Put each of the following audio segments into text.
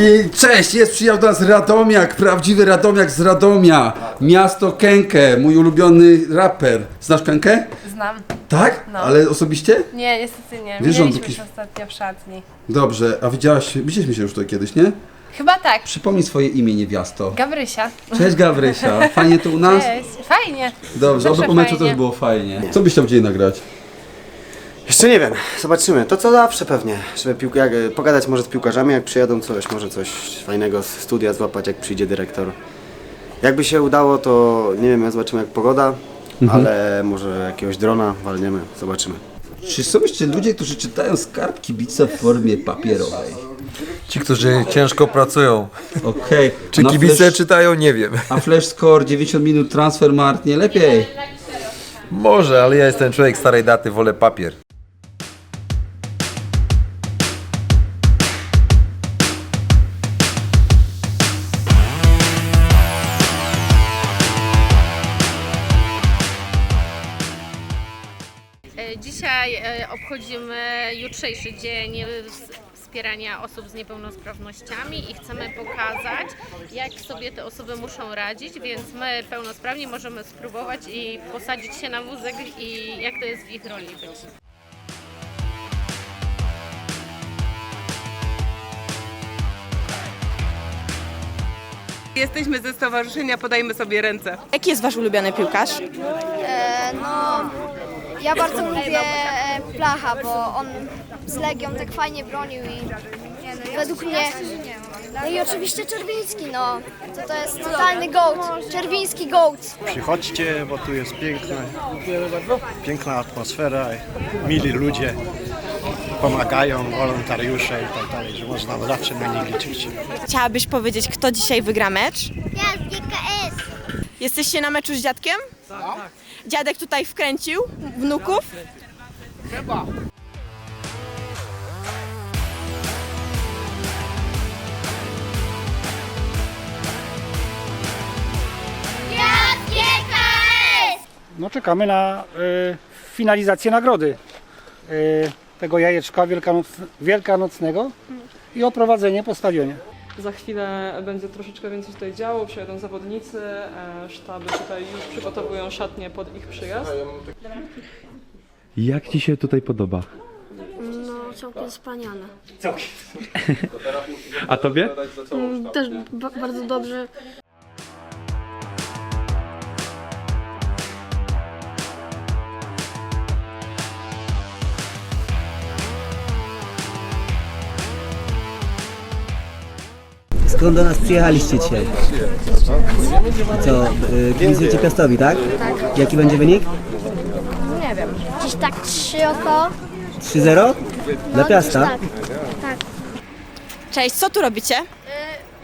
I cześć, jest przyjechał do nas Radomiak, prawdziwy Radomiak z Radomia. Miasto Kenkę, mój ulubiony raper. Znasz Kenkę? Znam. Tak? No. Ale osobiście? Nie, niestety nie. Wiesz, że on Mieliśmy jakiś- się ostatnio w szatni. Dobrze, a widziałaś, widzieliśmy się już tutaj kiedyś, nie? Chyba tak. Przypomnij swoje imię, niewiasto. Gabrysia. Cześć Gawrysia, fajnie tu u nas? Cześć. Fajnie. Dobrze, Zawsze oby po meczu fajnie. też było fajnie. Co byś chciał dzisiaj nagrać? Jeszcze nie wiem, zobaczymy. To co zawsze pewnie, żeby piłka, jak, e, pogadać może z piłkarzami, jak przyjadą coś, może coś fajnego z studia złapać, jak przyjdzie dyrektor. Jakby się udało, to nie wiem, zobaczymy jak pogoda, ale może jakiegoś drona walniemy, zobaczymy. Czy są jeszcze ludzie, którzy czytają skarb kibica w formie papierowej? Ci, którzy ciężko pracują. Okej. Czy Na kibice flash- czytają? Nie wiem. A flash score, 90 minut, transfer mart, nie lepiej. Może, ale ja jestem człowiek starej daty, wolę papier. Dzisiaj e, obchodzimy jutrzejszy dzień wspierania osób z niepełnosprawnościami i chcemy pokazać, jak sobie te osoby muszą radzić, więc my pełnosprawni możemy spróbować i posadzić się na wózek i jak to jest w ich roli być. Jesteśmy ze stowarzyszenia Podajmy sobie ręce. Jaki jest wasz ulubiony piłkarz? E, no, ja bardzo lubię e, Placha, bo on z Legią tak fajnie bronił i według mnie... No i oczywiście Czerwiński, no. To, to jest totalny goat. Czerwiński goat. Przychodźcie, bo tu jest piękne, piękna atmosfera, mili ludzie, pomagają, wolontariusze i tak dalej, że można zawsze na nich liczyć. Chciałabyś powiedzieć, kto dzisiaj wygra mecz? Ja, GKS. Jesteście na meczu z dziadkiem? Tak. Dziadek tutaj wkręcił wnuków? No czekamy na y, finalizację nagrody y, tego jajeczka wielkanoc, wielkanocnego i oprowadzenie po stadionie. Za chwilę będzie troszeczkę więcej tutaj działo, przyjadą zawodnicy, e, sztaby tutaj już przygotowują szatnie pod ich przyjazd. Jak Ci się tutaj podoba? No, całkiem wspaniale. A Tobie? Też bardzo dobrze. Skąd do nas przyjechaliście dzisiaj? Co, y, kibicujecie Piastowi, tak? Tak. Jaki będzie wynik? Nie wiem. Gdzieś tak trzy około. 3-0? Dla Piasta? Tak, tak. Cześć, co tu robicie?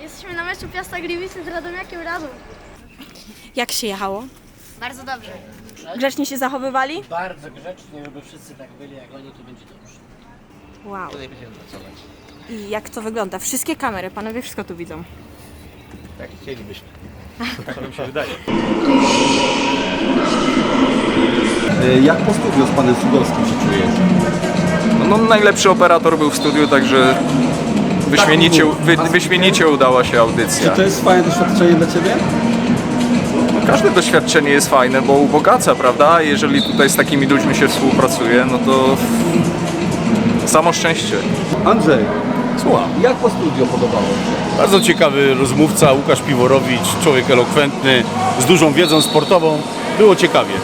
Jesteśmy na meczu Piasta Gliwice z Radomiakiem Radom. Jak się jechało? Bardzo dobrze. Grzecznie się zachowywali? Bardzo grzecznie, żeby wszyscy tak byli jak oni, to będzie dobrze. Wow. Tutaj będziemy pracować. I jak to wygląda? Wszystkie kamery, panowie wszystko tu widzą. Tak chcielibyśmy. Y, Jak po studiu z panem Sugowskim się czujesz? No, najlepszy operator był w studiu, także wyśmienicie, wy, wyśmienicie udała się Czy audycja. to jest fajne doświadczenie dla ciebie? Każde doświadczenie jest fajne, bo ubogaca, prawda? Jeżeli tutaj z takimi ludźmi się współpracuje, no to samo szczęście. Andrzej, Słucham. jak po studiu podobało się? Bardzo ciekawy rozmówca, Łukasz Piworowicz, człowiek elokwentny, z dużą wiedzą sportową. Było ciekawie.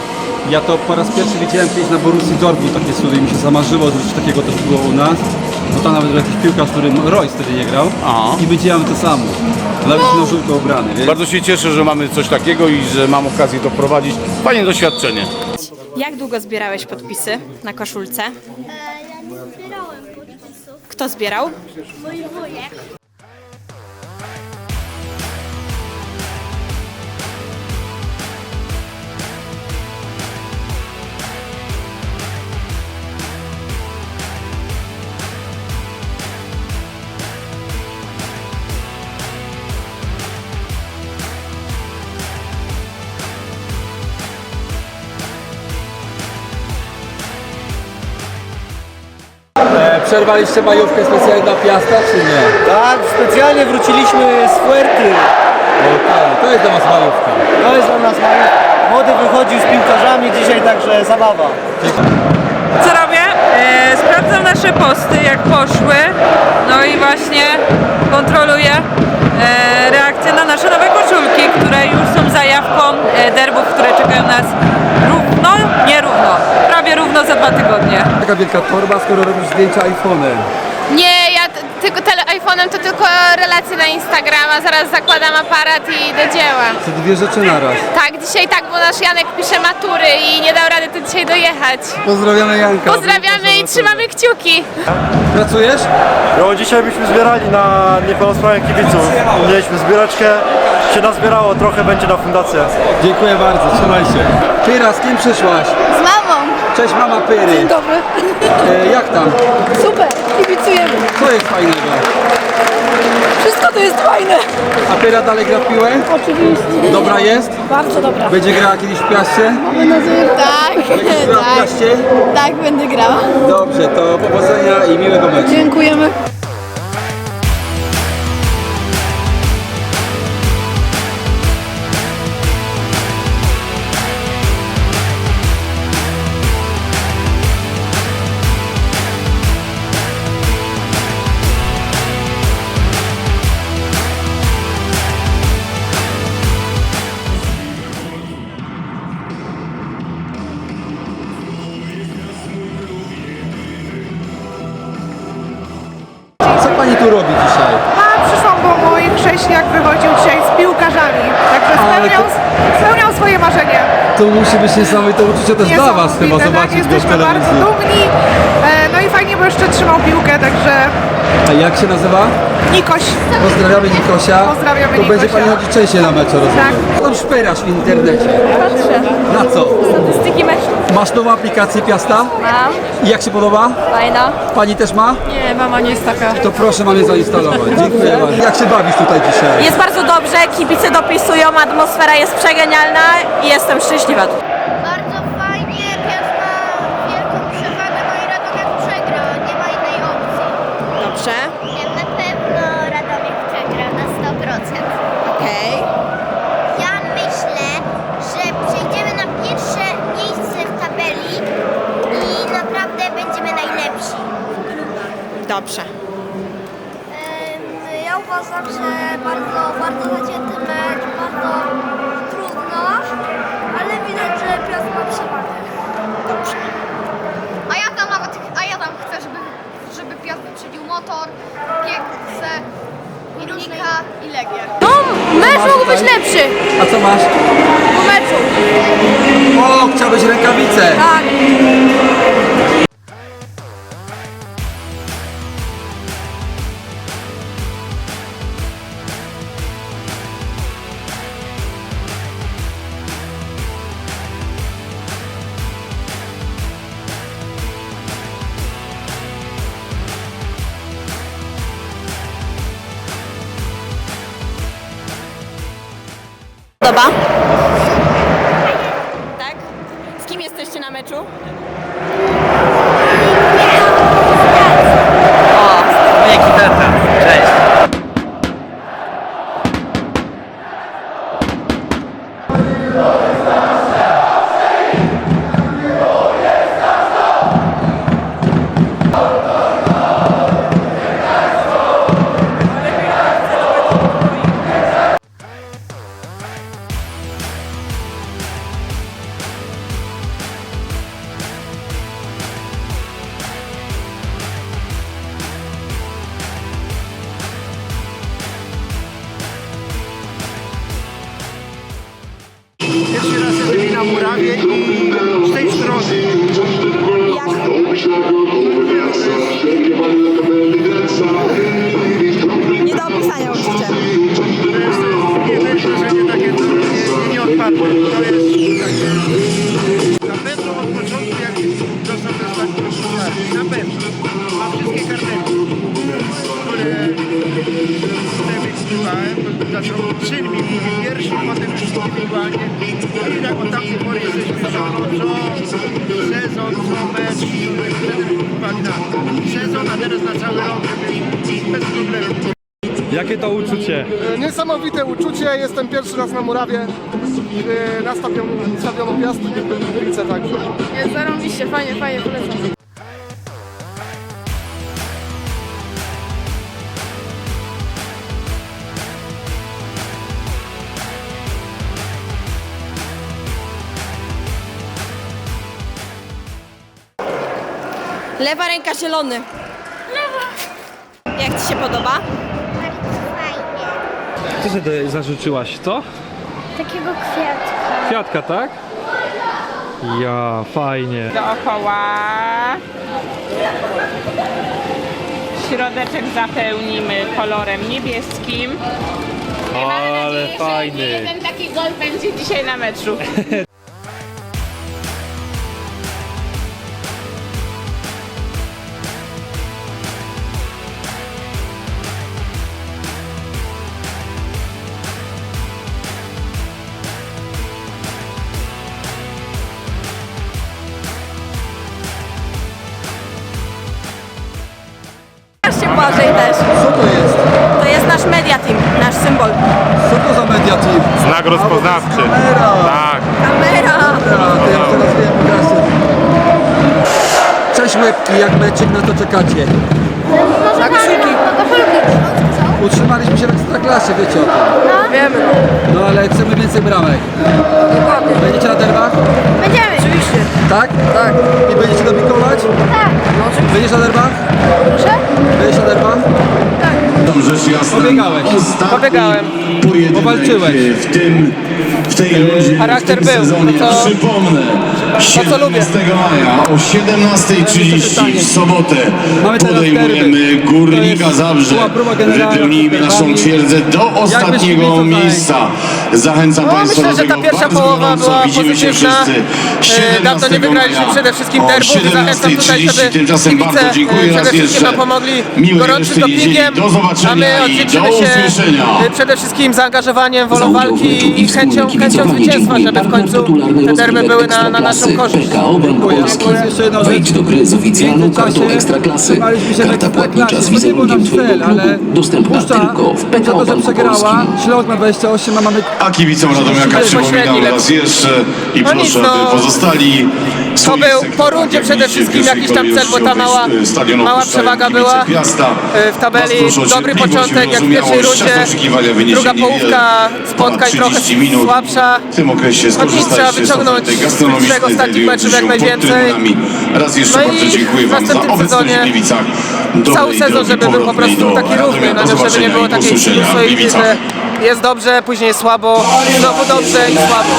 Ja to po raz pierwszy widziałem kiedyś na Borussii Dortmund takie studio i mi się zamarzyło, że coś takiego też było u nas. Bo tam nawet był jakiś piłkarz, który Royce wtedy nie grał Aha. i widziałem to samo. Nawet na żółto ubrany, wiesz? Bardzo się cieszę, że mamy coś takiego i że mam okazję to prowadzić. Fajne doświadczenie. Jak długo zbierałeś podpisy na koszulce? ja nie zbierałem. Kto zbierał? Mój wujek. Przerwaliście majówkę specjalnie dla Piasta, czy nie? Tak, specjalnie wróciliśmy z Fuerty. Okej, to jest dla was majówka. To jest dla nas mały. Młody wychodził z piłkarzami dzisiaj, także zabawa. Co robię? E, sprawdzam nasze posty, jak poszły. No i właśnie kontroluję e, reakcję na nasze nowe koszulki, które już są zajawką e, derbów, które czekają nas równo, Taka wielka torba, skoro robisz zdjęcia iPhone'em. Nie, ja tylko tele iPhone'em to tylko relacje na Instagrama. Zaraz zakładam aparat i idę dzieła. To dwie rzeczy naraz. Tak, dzisiaj tak, bo nasz Janek pisze matury i nie dał rady tu dzisiaj dojechać. Pozdrawiamy Janka. Pozdrawiamy i trzymamy kciuki. Pracujesz? No dzisiaj byśmy zbierali na niepełnosprawnych kibiców. Mieliśmy zbieraczkę, się nazbierało, trochę będzie na fundację. Dziękuję bardzo, trzymaj się. Pyra, z kim przyszłaś? Z. Cześć mama Pyry. Dzień Dobry. E, jak tam? Super. Kibicujemy. Co jest fajnego? Wszystko to jest fajne. A Pyra dalej gra w piłę? Oczywiście. Dobra jest? Bardzo dobra. Będzie grała kiedyś w Piaście? Tak, Będziesz grała w Piaście? tak będę grała. Dobrze, to powodzenia i miłego meczu. Dziękujemy. To musi być niesamowite uczucie też dla was chyba tak, zobaczyć go w jesteśmy bardzo telewizji. dumni. E, no i fajnie, bo jeszcze trzymał piłkę, także A jak się nazywa? Nikoś. Pozdrawiamy Nikosia. Pozdrawiamy to będzie Nikosia. pani chodzić częściej na mecze, rozumiem. Tak. Tam szperasz w internecie. Patrzę. Na co? Statystyki meczu. Masz nową aplikację Piasta? Mam. I jak się podoba? Fajna. Pani też ma? Nie, mama nie jest taka. To proszę mamie zainstalować. Dziękuję bardzo. Jak się bawisz tutaj dzisiaj? Jest bardzo dobrze, kibice dopisują, atmosfera jest przegenialna i jestem szczęśliwa. Dobrze. Ja uważam, że bardzo, bardzo zacięty mecz, bardzo trudno, ale widać, że Piast ma przewagę. Dobrze. A ja tam nawet, a ja tam chcę, żeby, żeby Piast wyprzedził motor, Piekce, Mirunika i Legię. No, mecz mógł być lepszy. A co masz? Po meczu. O, chciałbyś rękawice. Tak. Podoba? Tak? Z tej strony. Nie do opisania jest, nie, to jest wrażenie takie, to nie, nie odpadło. To jest takie... Na pewno od początku, jak ten znak profesjonalny, na pewno. Ma wszystkie karteczki, które wtedy wpływałem, bo zaczął syn mi mówi pierwszy, potem już indywidualnie. I tak od tamtej pory co, sezon, co mecz, sezon, a teraz na cały rok, bez problemu. Jakie to uczucie? Niesamowite uczucie, jestem pierwszy raz na murawie, yy, na stadionu, stadionu Piast, w Gliwice także. Zarąbiście, fajnie, fajnie, polecam. Lewa ręka zielony. Lewa. Jak Ci się podoba? Co sobie zażyczyłaś, co? Takiego kwiatka. Kwiatka, tak? Ja, fajnie. Dookoła. Środeczek zapełnimy kolorem niebieskim. Ale fajny. Jeden taki gol będzie dzisiaj na meczu. Błażej też. Co to jest? To jest nasz media team, nasz symbol. Co to za media team? Znak rozpoznawczy. Tak. Kamera. to ja teraz wiem. Cześć łebki, jak meczek na to czekacie? No koszulki. Co? Utrzymaliśmy się w Ekstraklasie, wiecie o tym. Wiemy. No ale chcemy więcej bramek. Dokładnie. Będziecie na derbach? Będziemy. Oczywiście. Tak? Tak. I będziecie dobikować? Tak. Będziesz na derbach? Pobiegałeś. ostatni Pobiegałem. pojedynek Powalczyłeś. w tym, w tej rundzie, charakter był, sezonie. to co- Co lubię. 17 maja o 17.30 w sobotę Mamy teraz podejmujemy derby. Górnika To jest Zabrze. była próba generalna Wypełnijmy naszą twierdzę do ostatniego co miejsca. Zachęcam No, Państwa myślę, do że tego ta pierwsza bardzo połowa gorąco. była Widzimy się pozytywna. wszyscy. E, dawno nie 17 wygraliśmy maja przede wszystkim o derbów i zachęcam tutaj, 17.30. żeby Tymczasem bardzo kibice dziękuję e, raz przede wszystkim jeszcze. nam pomogli Miłej gorącym reszty niedzieli. Do zobaczenia a my i odwdzięczymy do się usłyszenia. e, przede wszystkim zaangażowaniem, wolą walki i chęcią, chęcią zwycięstwa, żeby w końcu te derby były na, na naszą Dziękuję. A jeszcze jedna rzecz. do gry z oficjalną kartą Ekstraklasy. Karta płatnicza z wizerunkiem Twojego klubu. Dostępna tylko w PKO Banku przegrała. Śląsk ma 28, a mamy A kibicom Radomiaka przypominam raz jeszcze i No proszę, nic, no. aby pozostali To był po rundzie przede wszystkim jakiś tam cel, bo ta mała, stadion mała przewaga była e, w tabeli. Proszę Dobry i początek jak w pierwszej rundzie. Druga połówka spotkań trochę 30 minut. słabsza. W tym okresie trzeba skorzystajcie z wyciągnąć oferty z trzech gastronomicznej ostatnich meczów jak najwięcej. Raz jeszcze No bardzo dziękuję w Wam za obecność w Gliwicach. Cały sezon, żeby był po prostu taki równy, no, żeby nie było takiej sinusoidy, że jest dobrze, później słabo, znowu dobrze i słabo.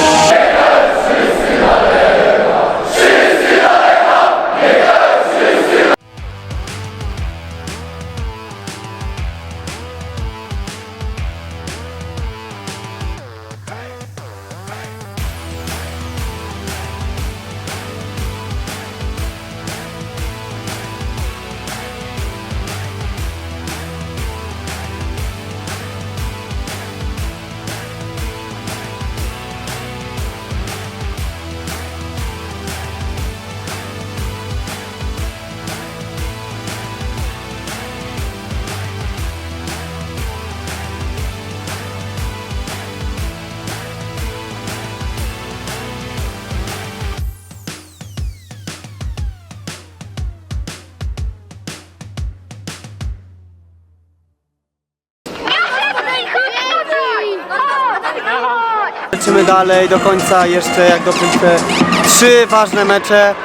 Dalej do końca, jeszcze jak dobrze liczę, trzy ważne mecze.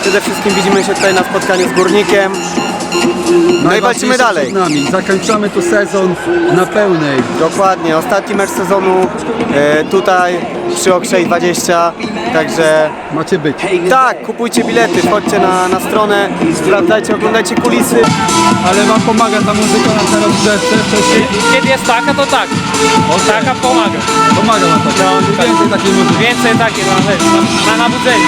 Przede wszystkim widzimy się tutaj na spotkaniu z Górnikiem. No i walczymy dalej. Przed nami. Zakończamy tu sezon na pełnej. Dokładnie, ostatni mecz sezonu e, tutaj przy Okrzej 20, także Macie być. tak, kupujcie bilety, chodźcie na, na stronę, sprawdzajcie, oglądajcie kulisy. Ale wam pomaga ta muzyka na teraz wcześniej. Kiedy jest taka, to tak. Taka pomaga. Pomaga wam tak. Więcej takiej muzyki. Więcej takie na, na nabudzenie.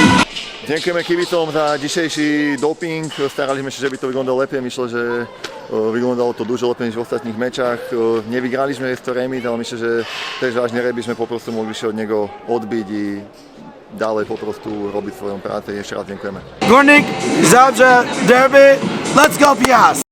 Dziękujemy kibicom za dzisiejszy doping. Staraliśmy się, żeby to wyglądało lepiej. Myślę, że e, wyglądało to dużo lepiej niż w ostatnich meczach. E, Nie wygraliśmy, to remis, ale myślę, że też ważny remis, po prostu mogli się od niego odbić i dalej po prostu robić swoją pracę. Raz dziękujemy. Górnik, Zabrze, Derby, let's go Piast!